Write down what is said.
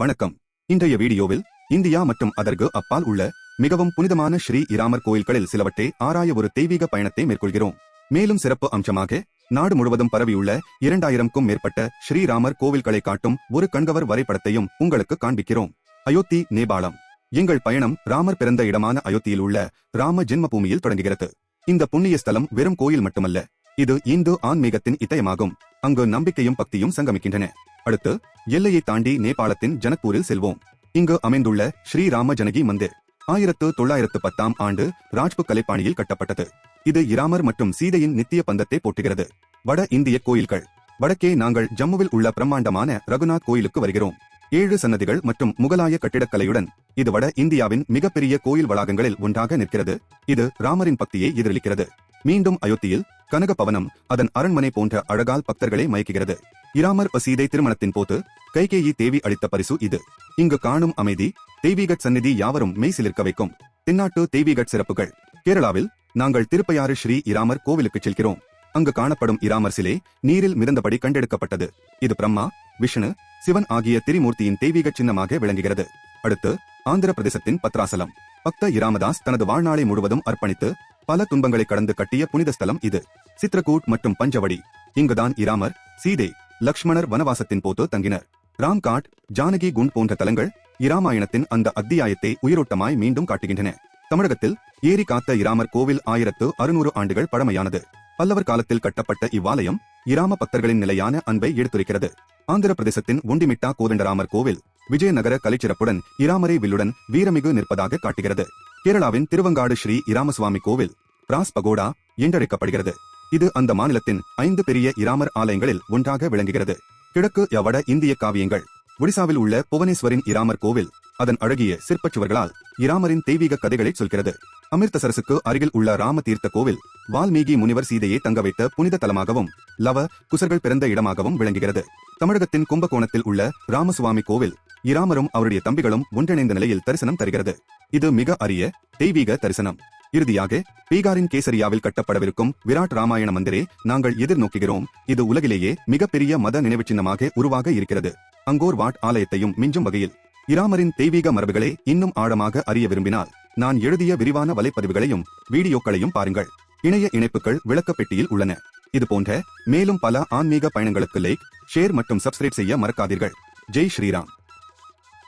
வணக்கம். இன்றைய வீடியோவில் இந்தியா மற்றும் அதற்கு அப்பால் உள்ள மிகவும் புனிதமான ஸ்ரீ இராமர் கோயில்களில் சிலவற்றை ஆராய ஒரு தெய்வீக பயணத்தை மேற்கொள்கிறோம். மேலும் சிறப்பு அம்சமாக நாடு முழுவதும் பரவியுள்ள இரண்டாயிரம்க்கும் மேற்பட்ட ஸ்ரீராமர் கோவில்களை காட்டும் ஒரு கண்கவர் வரைபடத்தையும் உங்களுக்கு காண்பிக்கிறோம். அயோத்தி நேபாளம். எங்கள் பயணம் ராமர் பிறந்த இடமான அயோத்தியில் உள்ள ராம ஜென்மபூமியில் தொடங்குகிறது. இந்த புண்ணிய ஸ்தலம் வெறும் கோயில் மட்டுமல்ல இது இந்து ஆன்மீகத்தின் இதயமாகும். அங்கு நம்பிக்கையும் பக்தியும் சங்கமிக்கின்றன. அடுத்து எல்லையை தாண்டி நேபாளத்தின் ஜனக்பூரில் செல்வோம். இங்கு அமைந்துள்ள ஸ்ரீராம ஜனகி மந்திர் ஆயிரத்து தொள்ளாயிரத்து பத்தாம் ஆண்டு ராஜ்புத் கலைப்பாணியில் கட்டப்பட்டது. இது இராமர் மற்றும் சீதையின் நித்திய பந்தத்தை போட்டுகிறது வட இந்திய கோயில்கள். வடக்கே நாங்கள் ஜம்முவில் உள்ள பிரம்மாண்டமான ரகுநாத் கோயிலுக்கு வருகிறோம். ஏழு சன்னதிகள் மற்றும் முகலாய கட்டிடக்கலையுடன் இது வட இந்தியாவின் மிகப்பெரிய கோயில் வளாகங்களில் ஒன்றாக நிற்கிறது. இது ராமரின் பக்தியை எதிரொலிக்கிறது. மீண்டும் அயோத்தியில் கனக பவனம் அதன் அரண்மனை போன்ற அழகால் பக்தர்களை மயக்குகிறது. இராமர் பசீதை திருமணத்தின் போது கைகேயி தேவி அளித்த பரிசு இது. இங்கு காணும் அமைதி தெய்வீகட் சந்நிதி யாவரும் மெய்சிலிருக்க வைக்கும். தென்னாட்டு தெய்வீகட் சிறப்புகள். கேரளாவில் நாங்கள் திருப்பையாறு ஸ்ரீ இராமர் கோவிலுக்கு செல்கிறோம். அங்கு காணப்படும் இராமர் சிலை நீரில் மிதந்தபடி கண்டெடுக்கப்பட்டது. இது பிரம்மா விஷ்ணு சிவன் ஆகிய திரிமூர்த்தியின் தெய்வீக சின்னமாக விளங்குகிறது. அடுத்து ஆந்திர பிரதேசத்தின் பத்ராசலம். பக்த இராமதாஸ் தனது வாழ்நாளை முழுவதும் அர்ப்பணித்து பல துன்பங்களை கடந்து கட்டிய புனித ஸ்தலம் இது. சித்ரகூட் மற்றும் பஞ்சவடி. இங்குதான் இராமர் சீதை லக்ஷ்மணர் வனவாசத்தின் போது தங்கினர். ராம்காட் ஜானகி குண்ட் போன்ற தலங்கள் இராமாயணத்தின் அந்த அத்தியாயத்தை உயிரோட்டமாய் மீண்டும் காட்டுகின்றன. தமிழகத்தில் ஏரி காத்த இராமர் கோவில் ஆயிரத்து அறுநூறு ஆண்டுகள் பழமையானது. பல்லவர் காலத்தில் கட்டப்பட்ட இவ்வாலயம் இராம பக்தர்களின் நிலையான அன்பை எடுத்துரைக்கிறது. ஆந்திர பிரதேசத்தின் ஒண்டிமிட்டா கோதண்டராமர் கோவில் விஜயநகர கலைச்சிறப்புடன் இராமரை வில்லுடன் வீரமிகு நிற்பதாக காட்டுகிறது. கேரளாவின் திருவங்காடு ஸ்ரீ இராமசுவாமி கோவில் ராஸ் பகோடா என்றழைக்கப்படுகிறது. இது அந்த மாநிலத்தின் ஐந்து பெரிய இராமர் ஆலயங்களில் ஒன்றாக விளங்குகிறது. கிழக்கு வட இந்திய காவியங்கள். ஒடிசாவில் உள்ள புவனேஸ்வரின் இராமர் கோவில் அதன் அழகிய சிற்பச்சுவர்களால் இராமரின் தெய்வீக கதைகளை சொல்கிறது. அமிர்தசரசுக்கு அருகில் உள்ள ராம தீர்த்த கோவில் வால்மீகி முனிவர் சீதையை தங்க வைத்த புனித தலமாகவும் லவ குசர்கள் பிறந்த இடமாகவும் விளங்குகிறது. தமிழகத்தின் கும்பகோணத்தில் உள்ள ராமசுவாமி கோவில் இராமரும் அவருடைய தம்பிகளும் ஒன்றிணைந்த நிலையில் தரிசனம் தருகிறது. இது மிக அரிய தெய்வீக தரிசனம். இறுதியாக பீகாரின் கேசரியாவில் கட்டப்படவிருக்கும் விராட் ராமாயண மந்திரே நாங்கள் எதிர்நோக்குகிறோம். இது உலகிலேயே மிகப்பெரிய மத நினைவுச்சின்னமாக உருவாக இருக்கிறது. அங்கோர் வாட் ஆலயத்தையும் மிஞ்சும் வகையில். இராமரின் தெய்வீக மரபுகளை இன்னும் ஆழமாக அறிய விரும்பினால் நான் எழுதிய விரிவான வலைப்பதிவுகளையும் வீடியோக்களையும் பாருங்கள். இணைய இணைப்புகள் விளக்கப்பெட்டியில் உள்ளன. இது போன்ற மேலும் பல ஆன்மீக பயணங்களுக்கு லைக் ஷேர் மற்றும் சப்ஸ்கிரைப் செய்ய மறக்காதீர்கள். ஜெய் ஸ்ரீராம்.